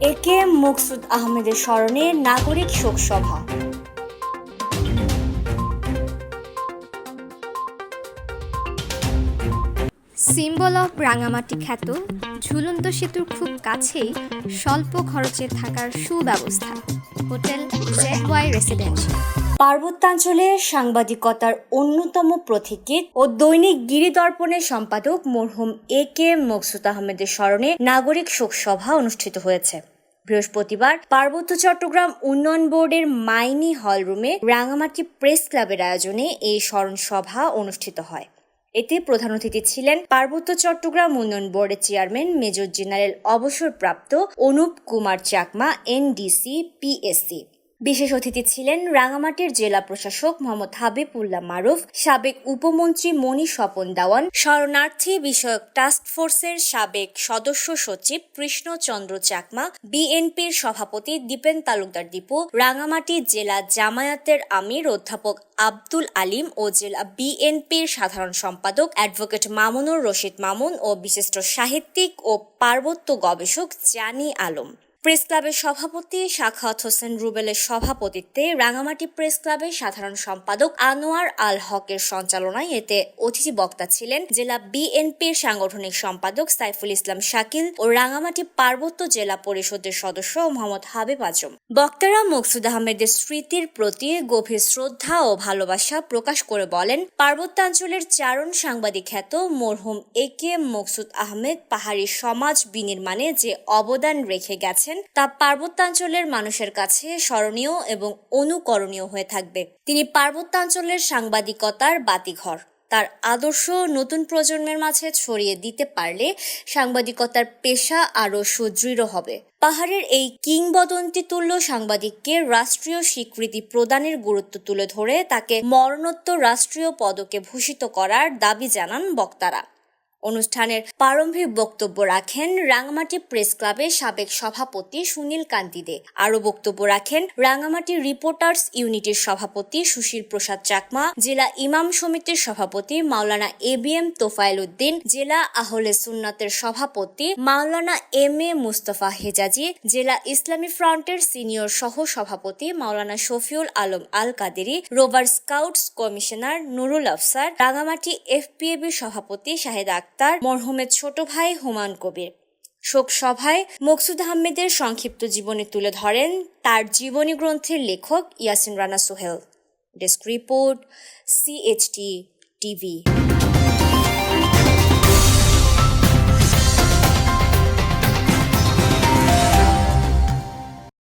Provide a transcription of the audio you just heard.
এ K M মকসুদ আহমেদের স্মরণে নাগরিক শোক সভা সিম্বল অফ রাঙামাটি খ্যাত, ঝুলন্ত সেতুর খুব কাছেই স্বল্প খরচে থাকার সুব্যবস্থা। Hotel Z Y residential. পার্বত্যাঞ্চলে সাংবাদিকতার অন্যতম প্রতীকীত ও দৈনিক গিরিদর্পণের সম্পাদক মরহুম এ কে মকসুদ আহমেদের স্মরণে নাগরিক শোক সভা অনুষ্ঠিত হয়েছে। বৃহস্পতিবার পার্বত্য চট্টগ্রাম উন্নয়ন বোর্ডের মাইনি হলরুমে রাঙামাটি প্রেস ক্লাবের আয়োজনে এই স্মরণ সভা অনুষ্ঠিত হয়। এতে প্রধান অতিথি ছিলেন পার্বত্য চট্টগ্রাম উন্নয়ন বোর্ডের চেয়ারম্যান মেজর জেনারেল অবসরপ্রাপ্ত অনুপ কুমার চাকমা, এনডিসি, পিএসসি। বিশেষ অতিথি ছিলেন রাঙামাটির জেলা প্রশাসক মোহাম্মদ হাবিবুল্লাহ মারুফ, সাবেক উপমন্ত্রী মণি স্বপন দাওয়ান, শরণার্থী বিষয়ক টাস্ক ফোর্সের সাবেক সদস্য সচিব কৃষ্ণচন্দ্র চাকমা, বিএনপির সভাপতি দীপেন তালুকদার দীপু, রাঙামাটি জেলা জামায়াতের আমির অধ্যাপক আব্দুল আলিম ও জেলা বিএনপির সাধারণ সম্পাদক অ্যাডভোকেট মামুনুর রশিদ মামুন ও বিশিষ্ট সাহিত্যিক ও পার্বত্য গবেষক জানি আলম। প্রেস ক্লাবের সভাপতি শাখাত হোসেন রুবেলের সভাপতিত্বে রাঙামাটি প্রেস ক্লাবের সাধারণ সম্পাদক আনোয়ার আল হকের সঞ্চালনায় এতে অতিথি বক্তা ছিলেন জেলা বিএনপির সাংগঠনিক সম্পাদক সাইফুল ইসলাম শাকিল ও রাঙামাটি পার্বত্য জেলা পরিষদের সদস্য মোহাম্মদ হাবিব আজম। বক্তারা মকসুদ আহমেদের স্মৃতির প্রতি গভীর শ্রদ্ধা ও ভালোবাসা প্রকাশ করে বলেন, পার্বত্যাঞ্চলের চারণ সাংবাদিক খ্যাত মরহুম এ কে মকসুদ আহমেদ পাহাড়ি সমাজ বিনির্মাণে যে অবদান রেখে গেছেন তা পার্বত্যাঞ্চলের মানুষের কাছে স্মরণীয় এবং অনুকরণীয় হয়ে থাকবে। তিনি পার্বত্যাঞ্চলের সাংবাদিকতার বাতিঘর। তার আদর্শ নতুন প্রজন্মের মাঝে ছড়িয়ে দিতে পারলে সাংবাদিকতার পেশা আরও সুদৃঢ় হবে। পাহাড়ের এই কিংবদন্তি তুল্য সাংবাদিককে রাষ্ট্রীয় স্বীকৃতি প্রদানের গুরুত্ব তুলে ধরে তাকে মরণোত্তর রাষ্ট্রীয় পদকে ভূষিত করার দাবি জানান বক্তারা। অনুষ্ঠানের প্রারম্ভিক বক্তব্য রাখেন রাঙামাটি প্রেস ক্লাবের সাবেক সভাপতি সুনীল কান্তি দে আরও বক্তব্য রাখেন রাঙামাটি রিপোর্টার্স ইউনিটির সভাপতি সুশীল প্রসাদ চাকমা, জেলা ইমাম সমিতির সভাপতি Maulana A B M Tofail Uddin, জেলা আহলে সুন্নাতের সভাপতি মাওলানা এম এ মুস্তফা হেজাজি, জেলা ইসলামী ফ্রন্টের সিনিয়র সহ সভাপতি Maulana Shafiul Alam Al Kaderi rover scouts commissioner Nurul Afsar Rangamati এফপিএবির সভাপতি শাহেদ আক্তার মরহুমের ছোট ভাই হুমায়ুন কবির। শোক সভায় মকসুদ আহমেদের সংক্ষিপ্ত জীবনী তুলে ধরেন তার জীবনী গ্রন্থের লেখক Yasin Rana Sohel. Desk report CHT TV